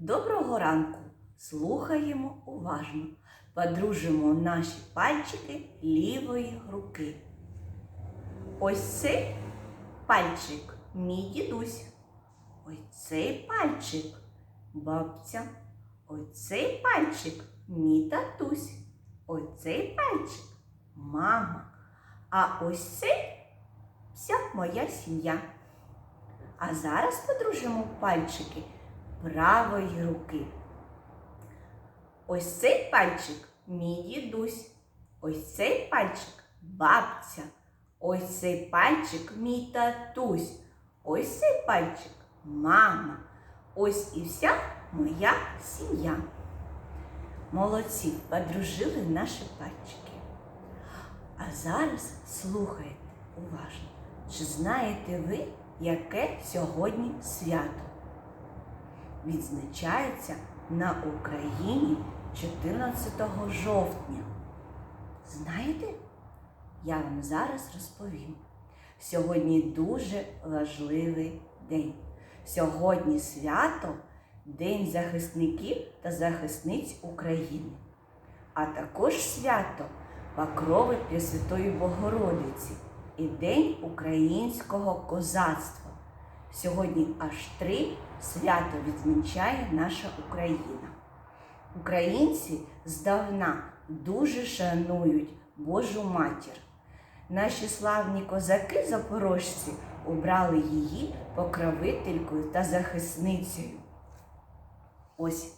Доброго ранку! Слухаємо уважно. Подружимо наші пальчики лівої руки. Ось цей пальчик мій дідусь. Ось цей пальчик бабця. Ось цей пальчик мій татусь. Ось цей пальчик мама. А ось цей вся моя сім'я. А зараз подружимо пальчики правої руки. Ось цей пальчик мій дідусь. Ось цей пальчик бабця. Ось цей пальчик мій татусь. Ось цей пальчик мама. Ось і вся моя сім'я. Молодці, подружили наші пальчики. А зараз слухайте уважно. Чи знаєте ви, яке сьогодні свято? Відзначається на Україні 14 жовтня. Знаєте? Я вам зараз розповім. Сьогодні дуже важливий день. Сьогодні свято День захисників та захисниць України, а також свято Покрови Пресвятої Богородиці і День українського козацтва. Сьогодні аж три свято відзначає наша Україна. Українці здавна дуже шанують Божу матір. Наші славні козаки запорожці обрали її покровителькою та захисницею. Ось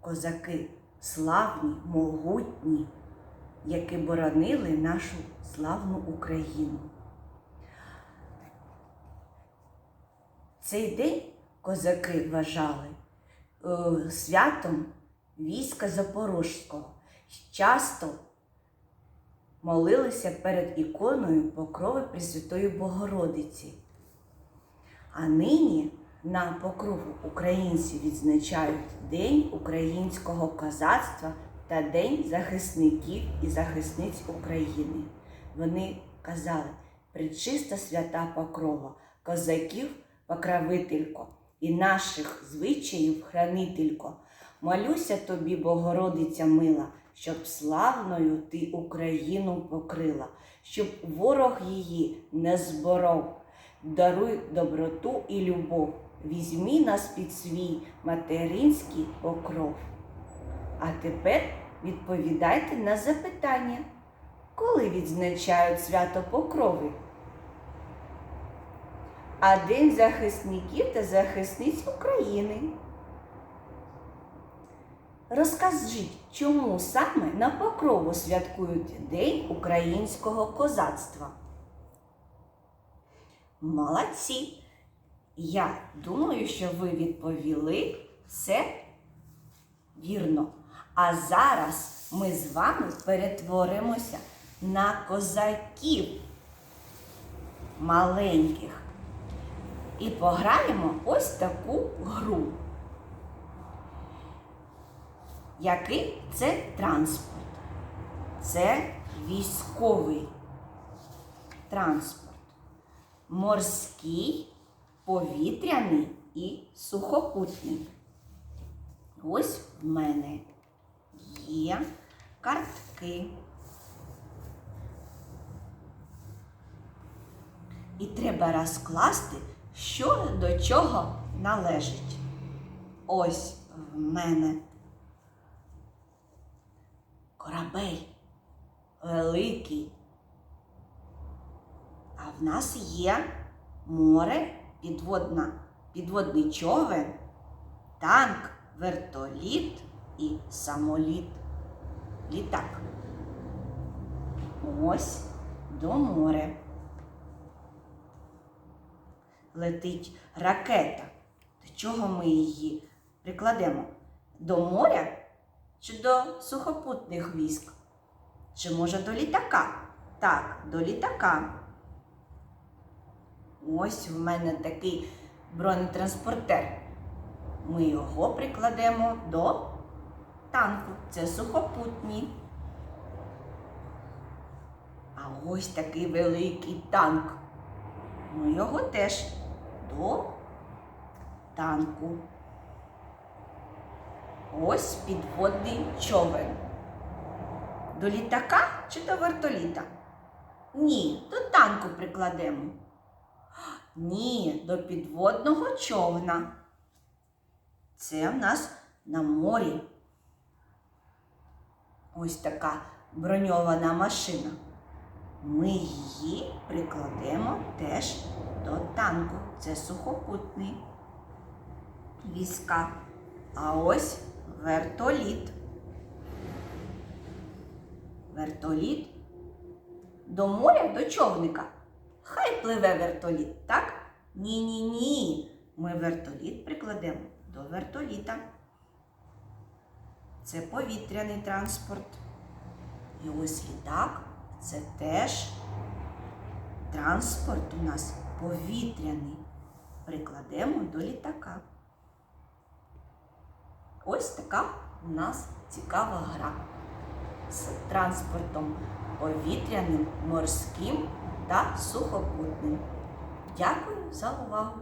козаки славні, могутні, які боронили нашу славну Україну. Цей день козаки вважали е, святом війська Запорозького. Часто молилися перед іконою покрови Пресвятої Богородиці. А нині на покрову українці відзначають День українського козацтва та День захисників і захисниць України. Вони казали, причиста свята покрова, козаків покровителько і наших звичаїв хранителько. Молюся тобі, Богородиця мила, щоб славною ти Україну покрила, щоб ворог її не зборов. Даруй доброту і любов, візьмі нас під свій материнський покров. А тепер відповідайте на запитання, коли відзначають свято Покрови? А День захисників та захисниць України. Розкажіть, чому саме на Покрову святкують День українського козацтва? Молодці! Я думаю, що ви відповіли все вірно. А зараз ми з вами перетворимося на козаків маленьких і пограємо ось таку гру. Який це транспорт? Це військовий транспорт. Морський, повітряний і сухопутний. Ось в мене є картки. І треба розкласти, що до чого належить. Ось в мене корабель великий. А в нас є море, підводна, підводний човен, танк, вертоліт і самоліт. Літак. Ось до моря. Летить ракета. До чого ми її прикладемо? До моря чи до сухопутних військ? Чи може до літака? Так, до літака. Ось в мене такий бронетранспортер. Ми його прикладемо до танку. Це сухопутні. А ось такий великий танк. Ми його теж до танку. Ось підводний човен. До літака чи до вертоліта? Ні, до танку прикладемо. Ні, до підводного човна. Це в нас на морі. Ось така броньована машина. Ми її прикладемо теж до танку. Це сухопутний війська. А ось вертоліт. Вертоліт до моря до човника. Хай пливе вертоліт, так? Ні, ні, ні. Ми вертоліт прикладемо до вертоліта. Це повітряний транспорт. І ось літак це теж транспорт у нас повітряний. Прикладемо до літака. Ось така у нас цікава гра з транспортом повітряним, морським та сухопутним. Дякую за увагу!